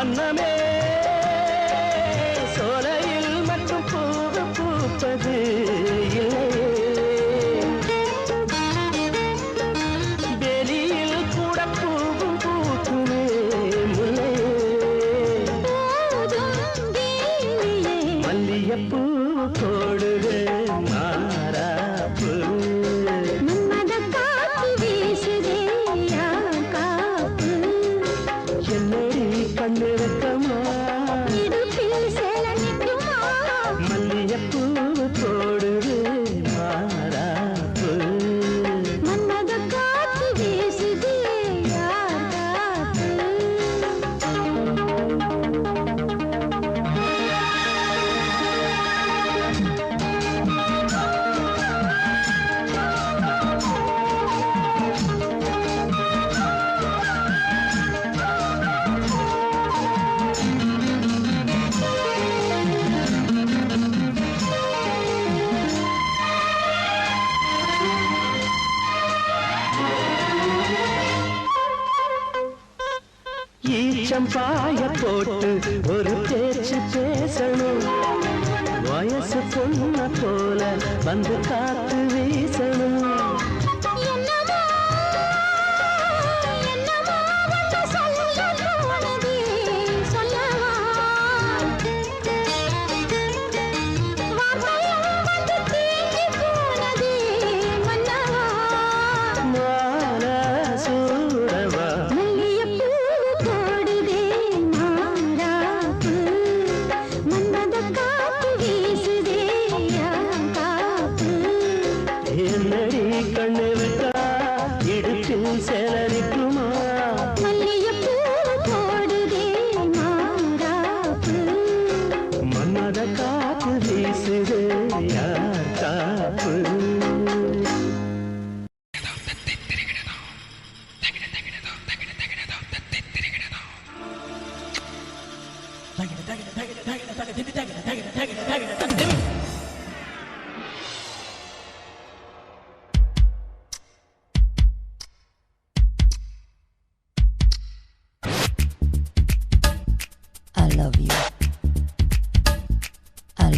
అన్నమే வந்து காத்து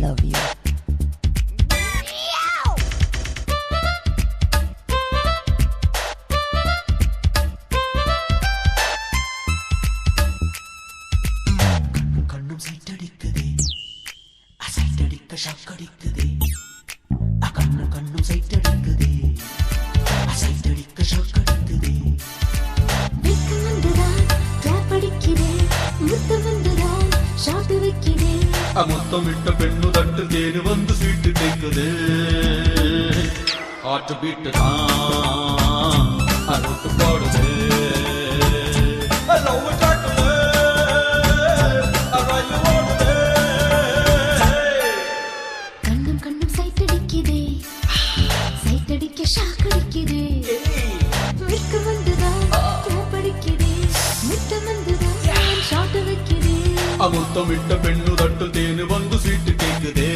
love you. ಅತ್ತಮಿಟ್ಟ ಪೆಣ್ಣು ದಟ್ಟು ತೇನು ಒಂದು ಸಿಟ್ಟು ತೆಗೆದೇ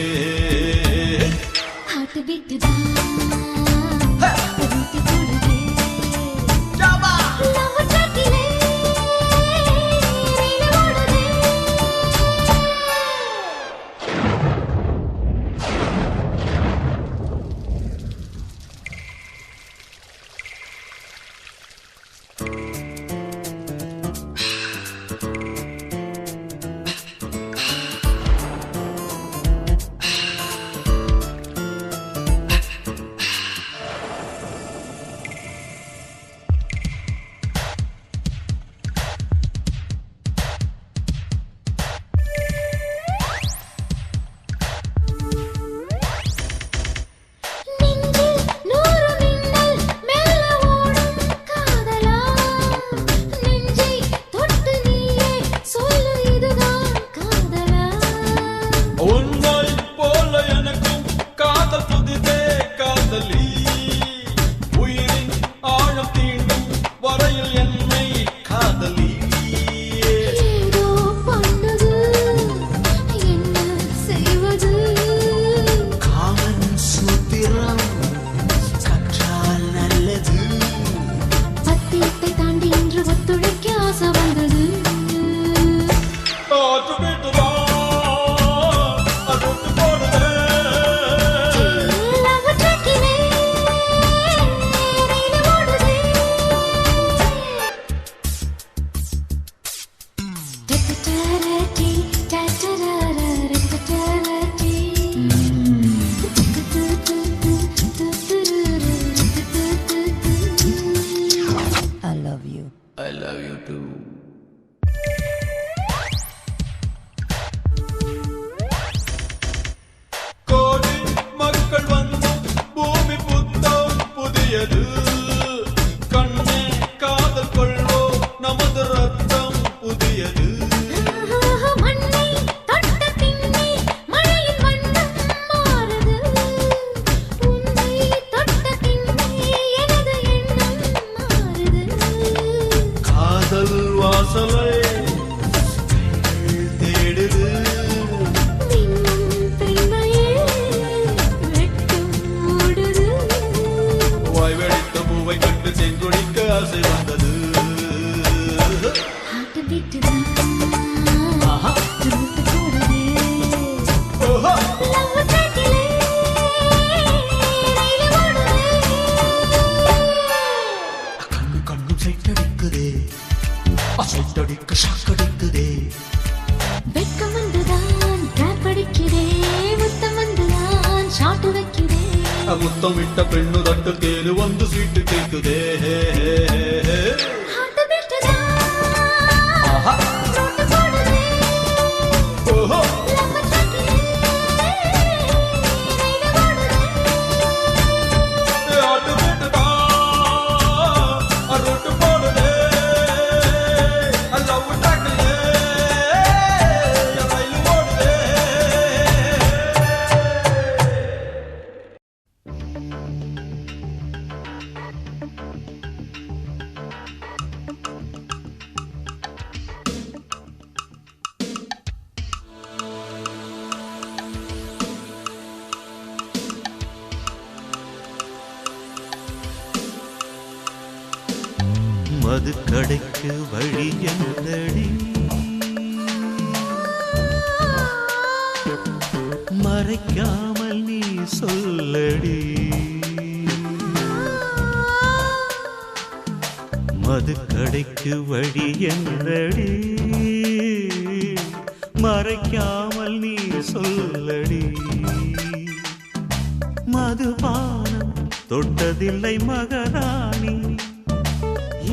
மறப்பதில்லை மகராணி.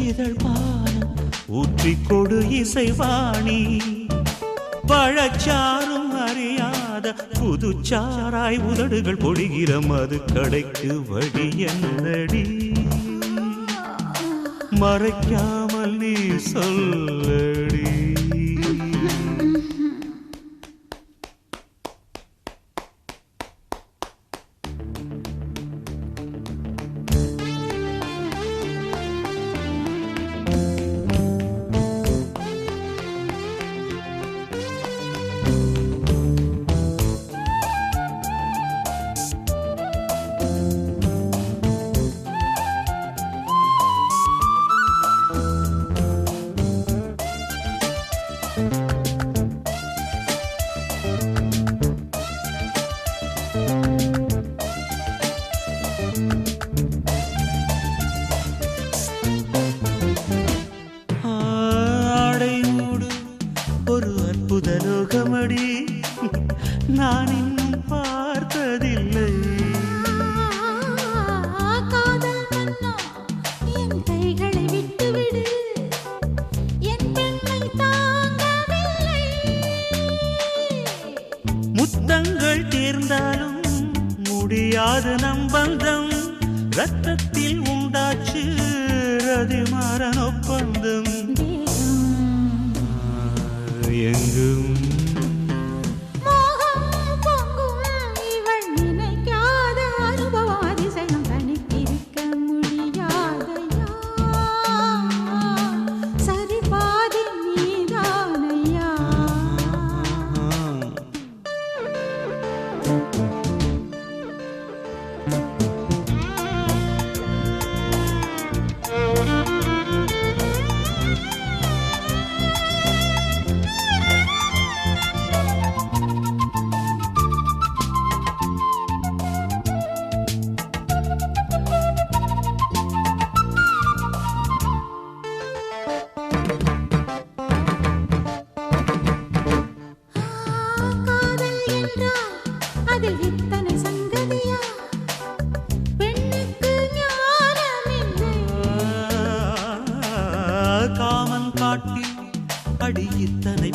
இதழ் பானம் ஊற்றிக் கொடு இசைவாணி. பழச்சாரும் அறியாத புதுச்சாராய் உதடுகள் பொடுகிற மது கடைக்கு வழி என்னடி? மறைக்காமல் நீ சொல்லடி.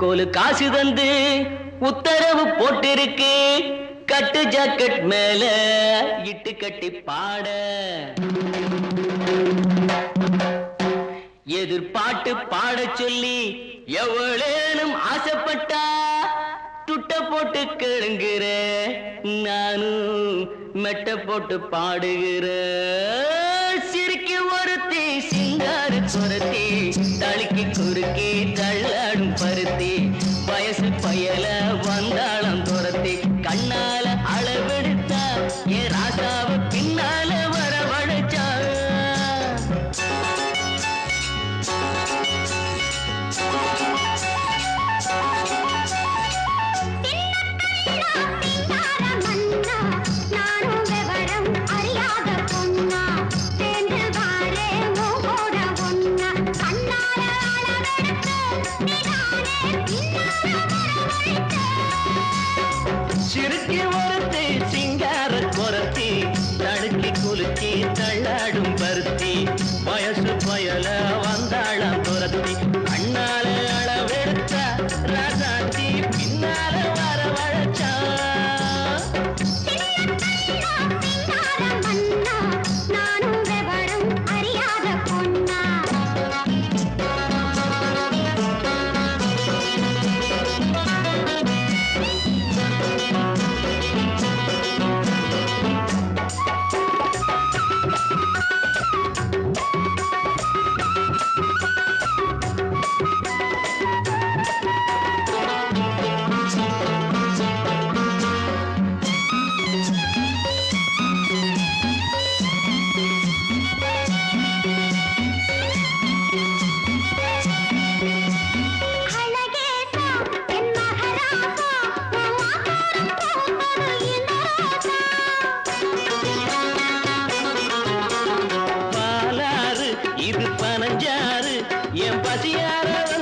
கோலு காசு தந்து உத்தரவு போட்டிருக்கு. கட்டு ஜாக்கெட் மேல இட்டு கட்டி பாட. எதிர்பாட்டு பாட சொல்லி எவ்வளேனும் ஆசைப்பட்டா. துட்ட போட்டு கெழுங்குற நானும் மெட்ட போட்டு பாடுகிற. சிரிக்கு ஒருத்தி சிங்காரு சொரத்தி பனஞ்சாறு என் பசியாரவ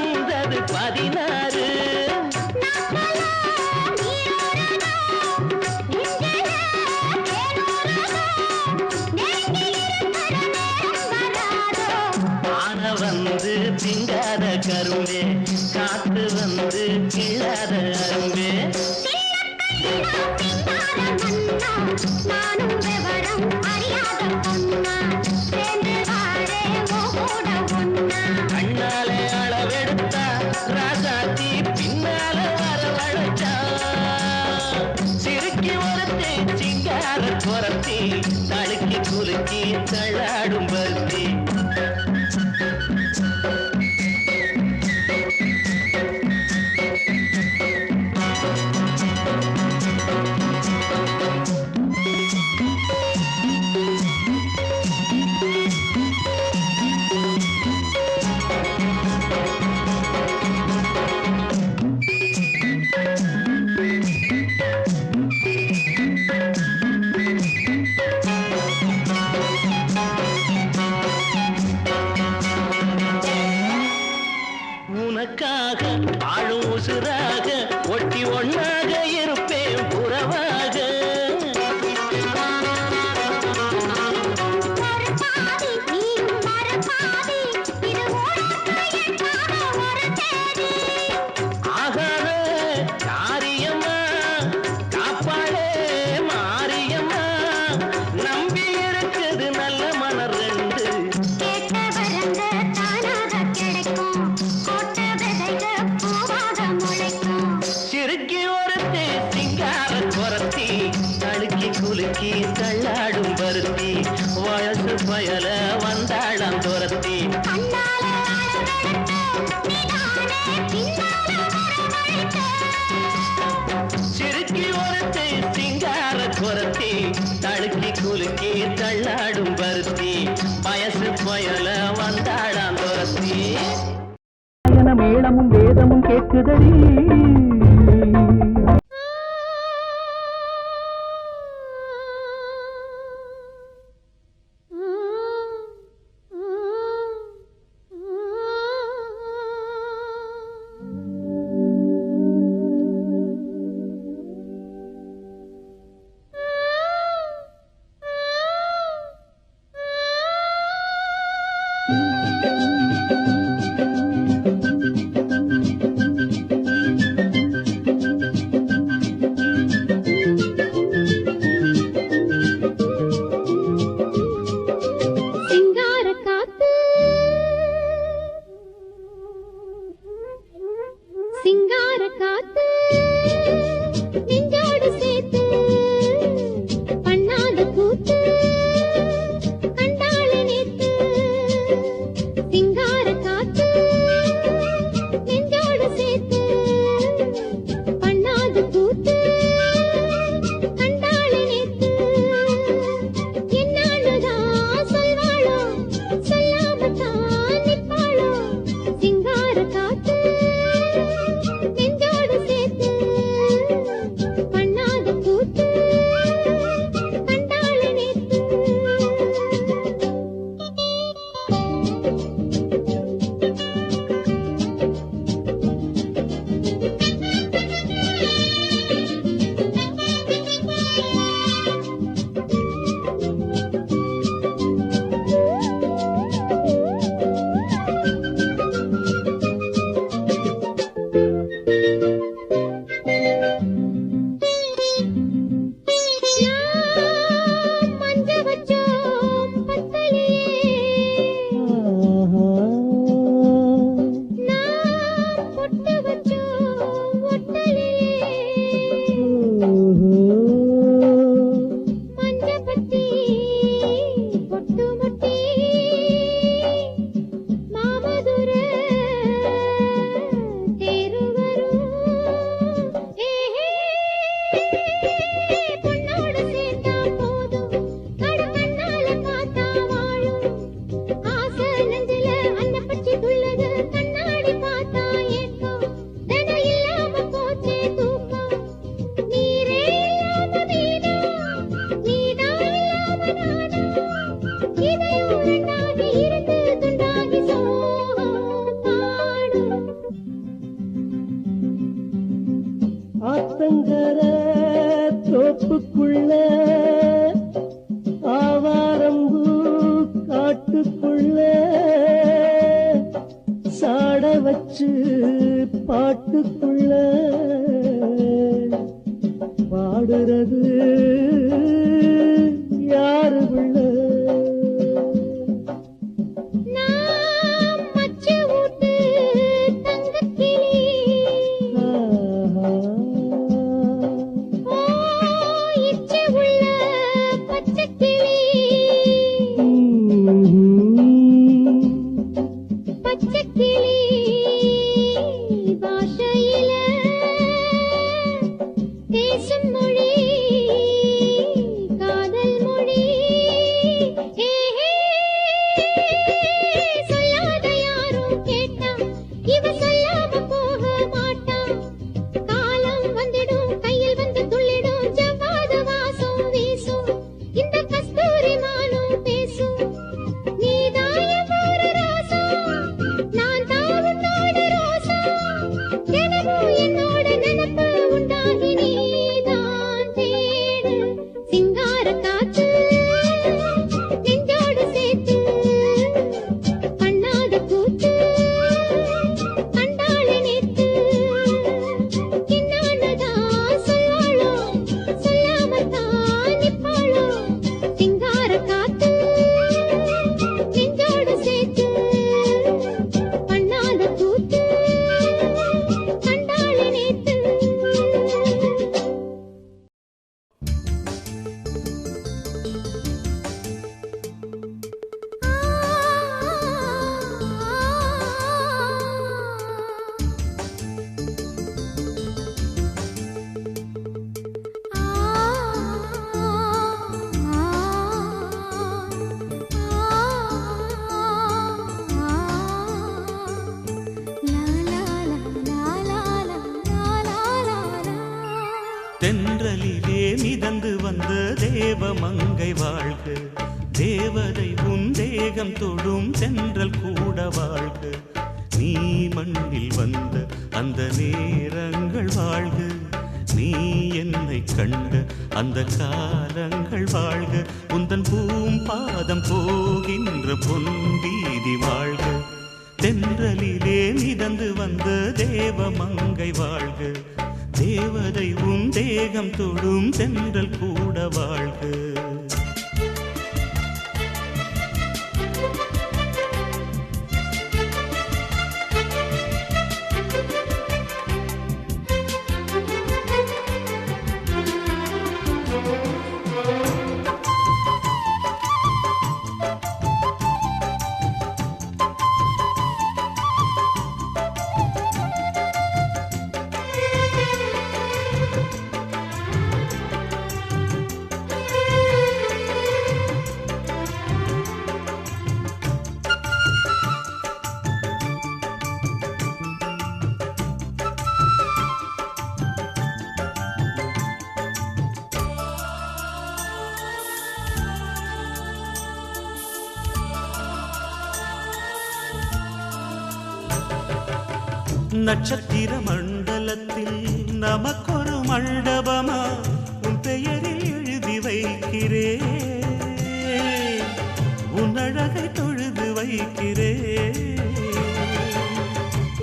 புள்ள சாட வச்சு பாட்டுக்குள்ள பாடுறது யாரு புள்ள தேவ மங்கை வாழ்க. தேவதை உன் தேகம் தொடும் சென்றல் கூட வாழ்க. தேவதை உன் தேகம் தொடும் சென்றல் கூட வாழ்க. நட்சத்திர மண்டலத்தில் நமக்கொரு மண்டபமா? உன் பெயரில் எழுதி வைக்கிறே உன் அழகை தொழுது வைக்கிறே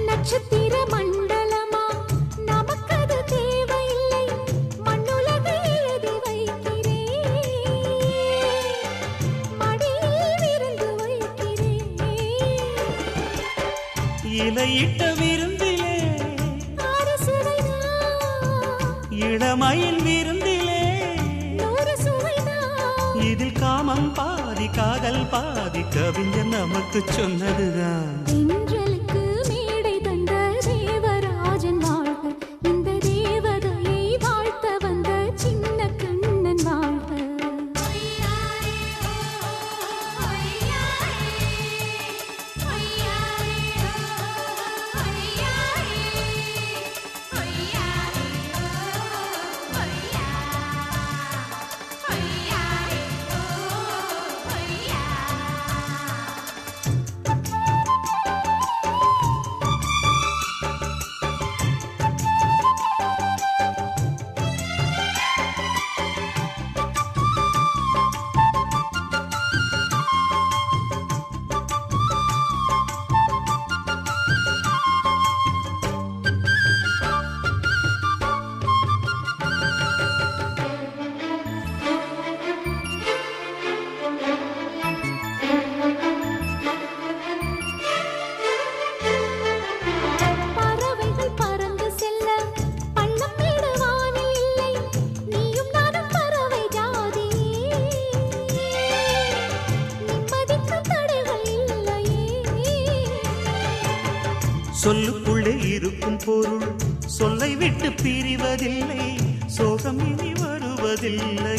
நட்சத்திர மண்டலமா நமக்கது தேவையில்லை. கவிஞர் நமக்கு சொன்னதுதான். ne